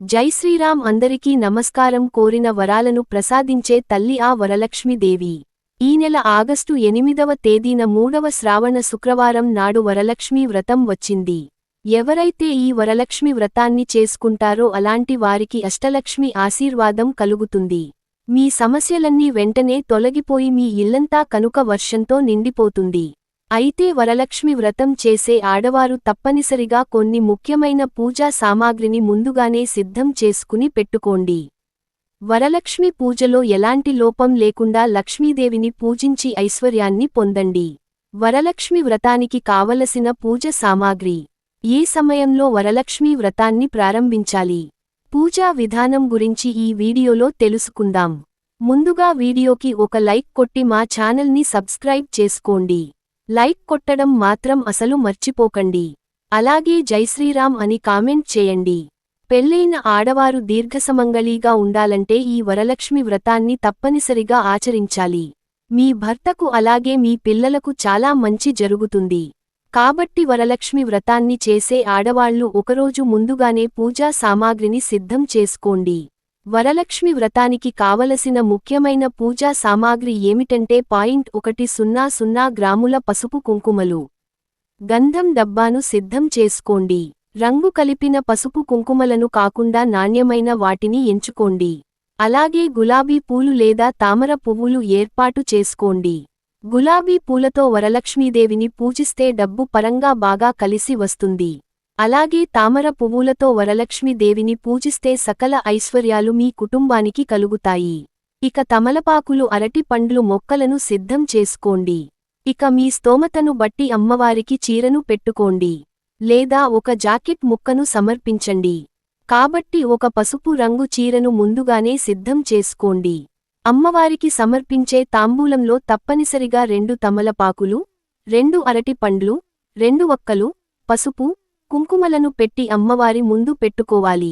జై శ్రీరామ్ అందరికీ నమస్కారం కోరిన వరాలను ప్రసాదించే తల్లి ఆ వరలక్ష్మీదేవి. ఈ నెల ఆగస్టు ఎనిమిదవ తేదీన మూడవ శ్రావణ శుక్రవారం నాడు వరలక్ష్మీ వ్రతం వచ్చింది. ఎవరైతే ఈ వరలక్ష్మి వ్రతాన్ని చేసుకుంటారో అలాంటి వారికి అష్టలక్ష్మి ఆశీర్వాదం కలుగుతుంది. మీ సమస్యలన్నీ వెంటనే తొలగిపోయి మీ ఇల్లంతా కనుక వర్షంతో నిండిపోతుంది. అయితే వరలక్ష్మి వ్రతం చేసే ఆడవారు తప్పనిసరిగా కొన్ని ముఖ్యమైన పూజా సామాగ్రిని ముందుగానే సిద్ధం చేసుకుని పెట్టుకోండి. వరలక్ష్మి పూజలో ఎలాంటి లోపం లేకుండా లక్ష్మీదేవిని పూజించి ఐశ్వర్యాన్ని పొందండి. వరలక్ష్మి వ్రతానికి కావలసిన పూజ సామాగ్రి. ఏ సమయంలో వరలక్ష్మీ వ్రతాన్ని ప్రారంభించాలి? పూజా విధానం గురించి ఈ వీడియోలో తెలుసుకుందాం. ముందుగా వీడియోకి ఒక లైక్ కొట్టి మా ఛానల్ని సబ్స్క్రైబ్ చేసుకోండి. లైక్ కొట్టడం మాత్రం అసలు మర్చిపోకండి. అలాగే జై శ్రీరామ్ అని కామెంట్ చేయండి. పెళ్ళైన ఆడవారు దీర్ఘసమంగళీగా ఉండాలంటే ఈ వరలక్ష్మి వ్రతాన్ని తప్పనిసరిగా ఆచరించాలి. మీ భర్తకు అలాగే మీ పిల్లలకు చాలా మంచి జరుగుతుంది. కాబట్టి వరలక్ష్మి వ్రతాన్ని చేసే ఆడవాళ్ళు ఒకరోజు ముందుగానే పూజా సామాగ్రిని సిద్ధం చేసుకోండి. వరలక్ష్మి వ్రతానికి కావలసిన ముఖ్యమైన పూజా సామాగ్రి ఏమిటంటే పాయింట్ ఒకటి సున్నా సున్నా గ్రాముల పసుపు కుంకుమలు. గంధం డబ్బాను సిద్ధం చేసుకోండి. రంగు కలిపిన పసుపు కుంకుమలను కాకుండా నాణ్యమైన వాటిని ఎంచుకోండి. అలాగే గులాబీ పూలు లేదా తామర పువ్వులు ఏర్పాటు చేసుకోండి. గులాబీ పూలతో వరలక్ష్మీదేవిని పూజిస్తే డబ్బు పరంగా బాగా కలిసి వస్తుంది. అలాగే తామర పువ్వులతో వరలక్ష్మీదేవిని పూజిస్తే సకల ఐశ్వర్యాలు మీ కుటుంబానికి కలుగుతాయి. ఇక తమలపాకులు అరటి పండ్లు మొక్కలను సిద్ధం చేసుకోండి. ఇక మీ స్తోమతను బట్టి అమ్మవారికి చీరను పెట్టుకోండి. లేదా ఒక జాకెట్ ముక్కను సమర్పించండి. కాబట్టి ఒక పసుపు రంగు చీరను ముందుగానే సిద్ధం చేసుకోండి. అమ్మవారికి సమర్పించే తాంబూలంలో తప్పనిసరిగా రెండు తమలపాకులు రెండు అరటి పండ్లు రెండు ఒక్కలు పసుపు కుంకుమలను పెట్టి అమ్మవారి ముందు పెట్టుకోవాలి.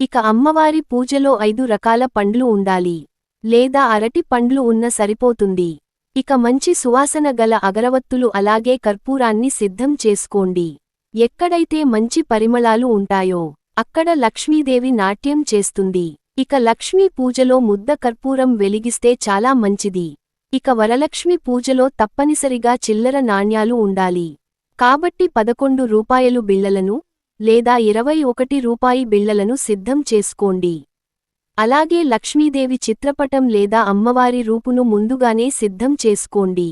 ఇక అమ్మవారి పూజలో ఐదు రకాల పండ్లు ఉండాలి. లేదా అరటి పండ్లు ఉన్న సరిపోతుంది. ఇక మంచి సువాసన గల అగరవత్తులు అలాగే కర్పూరాన్ని సిద్ధం చేసుకోండి. ఎక్కడైతే మంచి పరిమళాలు ఉంటాయో అక్కడ లక్ష్మీదేవి నాట్యం చేస్తుంది. ఇక లక్ష్మీ పూజలో ముద్ద కర్పూరం వెలిగిస్తే చాలా మంచిది. ఇక వరలక్ష్మి పూజలో తప్పనిసరిగా చిల్లర నాణ్యాలు ఉండాలి. కాబట్టి పదకొండు రూపాయలు బిళ్ళలను లేదా ఇరవై ఒకటి రూపాయి బిళ్ళలను సిద్ధం చేసుకోండి. అలాగే లక్ష్మీదేవి చిత్రపటం లేదా అమ్మవారి రూపును ముందుగానే సిద్ధం చేసుకోండి.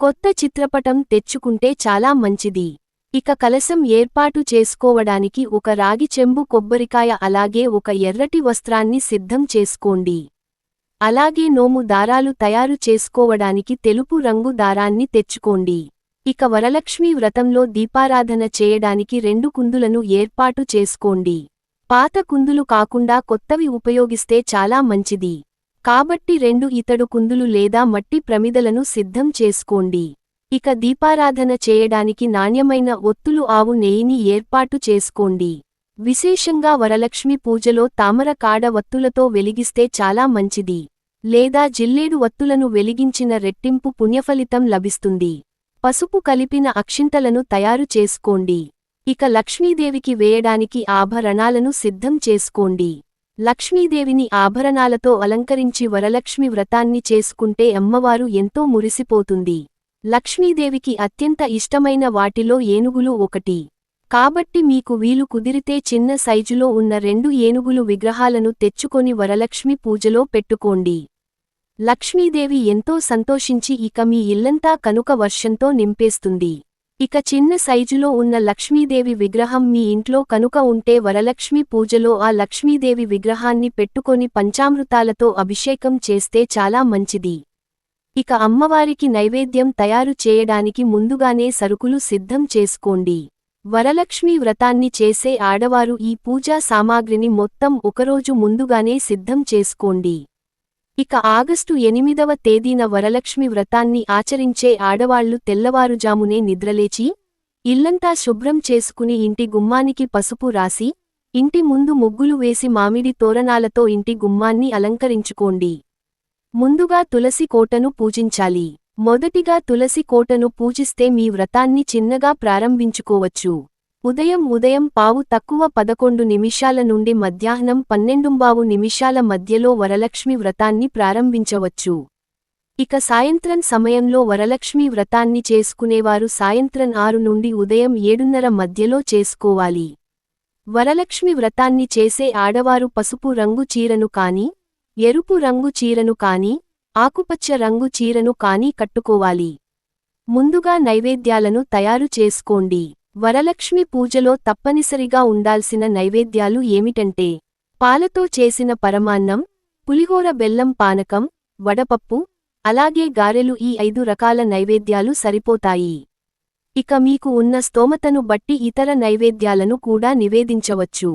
కొత్త చిత్రపటం తెచ్చుకుంటే చాలా మంచిది. ఇక కలసం ఏర్పాటు చేసుకోవడానికి ఒక రాగి చెంబు కొబ్బరికాయ అలాగే ఒక ఎర్రటి వస్త్రాన్ని సిద్ధం చేసుకోండి. అలాగే నోము దారాలు తయారు చేసుకోవడానికి తెలుపు రంగు దారాన్ని తెచ్చుకోండి. ఇక వరలక్ష్మీ వ్రతంలో దీపారాధన చేయడానికి రెండు కుందులను ఏర్పాటు చేసుకోండి. పాత కుందులు కాకుండా కొత్తవి ఉపయోగిస్తే చాలా మంచిది. కాబట్టి రెండు ఇతడు కుందులు లేదా మట్టి ప్రమిదలను సిద్ధం చేసుకోండి. ఇక దీపారాధన చేయడానికి నాణ్యమైన ఒత్తులు ఆవు నెయ్యిని ఏర్పాటు చేసుకోండి. విశేషంగా వరలక్ష్మి పూజలో తామర కాడ వత్తులతో వెలిగిస్తే చాలా మంచిది. లేదా జిల్లేడు వత్తులను వెలిగించిన రెట్టింపు పుణ్యఫలితం లభిస్తుంది. పసుపు కలిపిన అక్షింతలను తయారు చేసుకోండి. ఇక లక్ష్మీదేవికి వేయడానికి ఆభరణాలను సిద్ధం చేసుకోండి. లక్ష్మీదేవిని ఆభరణాలతో అలంకరించి వరలక్ష్మి వ్రతాన్ని చేసుకుంటే అమ్మవారు ఎంతో మురిసిపోతుంది. లక్ష్మీదేవికి అత్యంత ఇష్టమైన వాటిలో ఏనుగులు ఒకటి. కాబట్టి మీకు వీలు కుదిరితే చిన్న సైజులో ఉన్న రెండు ఏనుగులు విగ్రహాలను తెచ్చుకొని వరలక్ష్మి పూజలో పెట్టుకోండి. లక్ష్మీదేవి ఎంతో సంతోషించి ఇక మీ ఇల్లంతా కనుక వర్షంతో నింపేస్తుంది. ఇక చిన్న సైజులో ఉన్న లక్ష్మీదేవి విగ్రహం మీ ఇంట్లో కనుక ఉంటే వరలక్ష్మి పూజలో ఆ లక్ష్మీదేవి విగ్రహాన్ని పెట్టుకొని పంచామృతాలతో అభిషేకం చేస్తే చాలా మంచిది. ఇక అమ్మవారికి నైవేద్యం తయారు చేయడానికి ముందుగానే సరుకులు సిద్ధం చేసుకోండి. వరలక్ష్మీ వ్రతాన్ని చేసే ఆడవారు ఈ పూజా సామాగ్రిని మొత్తం ఒకరోజు ముందుగానే సిద్ధం చేసుకోండి. ఇక ఆగస్టు ఎనిమిదవ తేదీన వరలక్ష్మి వ్రతాన్ని ఆచరించే ఆడవాళ్ళు తెల్లవారుజామునే నిద్రలేచి ఇల్లంతా శుభ్రం చేసుకుని ఇంటి గుమ్మానికి పసుపు రాసి ఇంటి ముందు ముగ్గులు వేసి మామిడి తోరణాలతో ఇంటి గుమ్మాన్ని అలంకరించుకోండి. ముందుగా తులసి కోటను పూజించాలి. మొదటిగా తులసి కోటను పూజిస్తే మీ వ్రతాన్ని చిన్నగా ప్రారంభించుకోవచ్చు. ఉదయం ఉదయం పావు తక్కువ పదకొండు నిమిషాల నుండి మధ్యాహ్నం పన్నెండుంబావు నిమిషాల మధ్యలో వరలక్ష్మి వ్రతాన్ని ప్రారంభించవచ్చు. ఇక సాయంత్రం సమయంలో వరలక్ష్మి వ్రతాన్ని చేసుకునేవారు సాయంత్రం ఆరు నుండి ఉదయం ఏడున్నర మధ్యలో చేసుకోవాలి. వరలక్ష్మి వ్రతాన్ని చేసే ఆడవారు పసుపు రంగు చీరను కాని ఎరుపు రంగు చీరను కాని ఆకుపచ్చ రంగు చీరను కాని కట్టుకోవాలి. ముందుగా నైవేద్యాలను తయారు చేసుకోండి. వరలక్ష్మి పూజలో తప్పనిసరిగా ఉండాల్సిన నైవేద్యాలు ఏమిటంటే పాలతో చేసిన పరమాన్నం పులిహోర బెల్లం పానకం వడపప్పు అలాగే గారెలు ఈ ఐదు రకాల నైవేద్యాలు సరిపోతాయి. ఇక మీకు ఉన్న స్తోమతను బట్టి ఇతర నైవేద్యాలను కూడా నివేదించవచ్చు.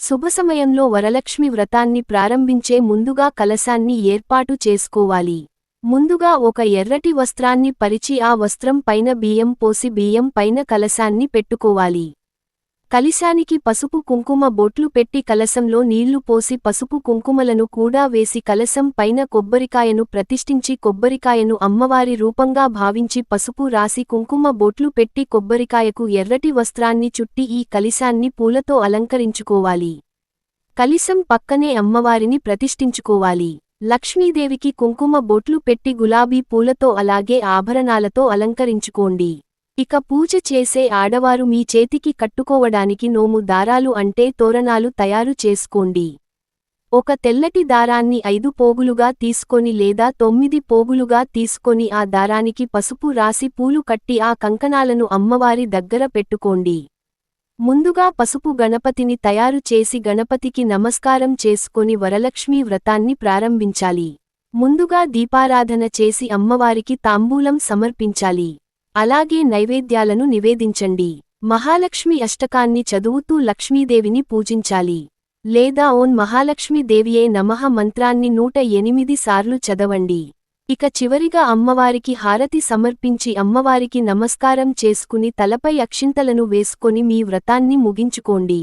శుభసమయంలో వరలక్ష్మి వ్రతాన్ని ప్రారంభించే ముందుగా కలశాన్ని ఏర్పాటు చేసుకోవాలి. ముందుగా ఒక ఎర్రటి వస్త్రాన్ని పరిచి ఆ వస్త్రం పైన బియ్యం పోసి బియ్యం పైన కలశాన్ని పెట్టుకోవాలి. కలిశానికి పసుపు కుంకుమ బొట్లు పెట్టి కలశంలో నీళ్ళు పోసి పసుపు కుంకుమలను కూడా వేసి కలశం పైన కొబ్బరికాయను ప్రతిష్ఠించి కొబ్బరికాయను అమ్మవారి రూపంగా భావించి పసుపు రాసి కుంకుమ బొట్లు పెట్టి కొబ్బరికాయకు ఎర్రటి వస్త్రాన్ని చుట్టి ఈ కలిశాన్ని పూలతో అలంకరించుకోవాలి. కలిశం పక్కనే అమ్మవారిని ప్రతిష్ఠించుకోవాలి. లక్ష్మీదేవికి కుంకుమ బొట్లు పెట్టి గులాబీ పూలతో అలాగే ఆభరణాలతో అలంకరించుకోండి. ఇక పూజ చేసే ఆడవారు మీ చేతికి కట్టుకోవడానికి నోము దారాలు అంటే తోరణాలు తయారు చేసుకోండి. ఒక తెల్లటి దారాన్ని ఐదు పోగులుగా తీసుకొని లేదా తొమ్మిది పోగులుగా తీసుకొని ఆ దారానికి పసుపు రాసి పూలు కట్టి ఆ కంకణాలను అమ్మవారి దగ్గర పెట్టుకోండి. ముందుగా పసుపు గణపతిని తయారు చేసి గణపతికి నమస్కారం చేసుకొని వరలక్ష్మీ వ్రతాన్ని ప్రారంభించాలి. ముందుగా దీపారాధన చేసి అమ్మవారికి తాంబూలం సమర్పించాలి. అలాగే నైవేద్యాలను నివేదించండి. మహాలక్ష్మి అష్టకాన్ని చదువుతూ లక్ష్మీదేవిని పూజించాలి. లేదా ఓన్ మహాలక్ష్మీదేవియే నమః మంత్రాన్ని నూట ఎనిమిది సార్లు చదవండి. ఇక చివరిగా అమ్మవారికి హారతి సమర్పించి అమ్మవారికి నమస్కారం చేసుకుని తలపై అక్షింతలను వేసుకొని మీ వ్రతాన్ని ముగించుకోండి.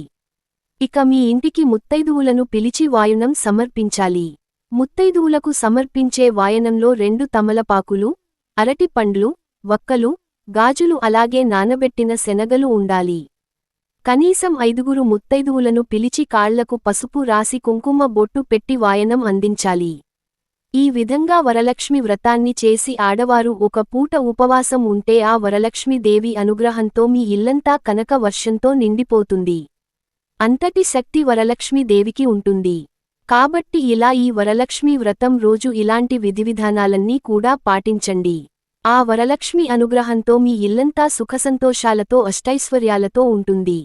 ఇక మీ ఇంటికి ముత్తైదువులను పిలిచి వాయునం సమర్పించాలి. ముత్తైదువులకు సమర్పించే వాయనంలో రెండు తమలపాకులు అరటి పండ్లు వక్కలు గాజులు అలాగే నానబెట్టిన శనగలు ఉండాలి. కనీసం ఐదుగురు ముత్తైదువులను పిలిచి కాళ్ళకు పసుపు రాసి కుంకుమ బొట్టు పెట్టి వాయనం అందించాలి. ఈ విధంగా వరలక్ష్మి వ్రతాన్ని చేసి ఆడవారు ఒక పూట ఉపవాసం ఉంటే ఆ వరలక్ష్మీదేవి అనుగ్రహంతో మీ ఇల్లంతా కనక వర్షంతో నిండిపోతుంది. అంతటి శక్తి వరలక్ష్మీదేవికి ఉంటుంది. కాబట్టి ఇలా ఈ వరలక్ష్మీ వ్రతం రోజు ఇలాంటి విధివిధానాలన్నీ కూడా పాటించండి. ఆ వరలక్ష్మి అనుగ్రహంతో మీ ఇల్లంతా సుఖసంతోషాలతో అష్టైశ్వర్యాలతో ఉంటుంది.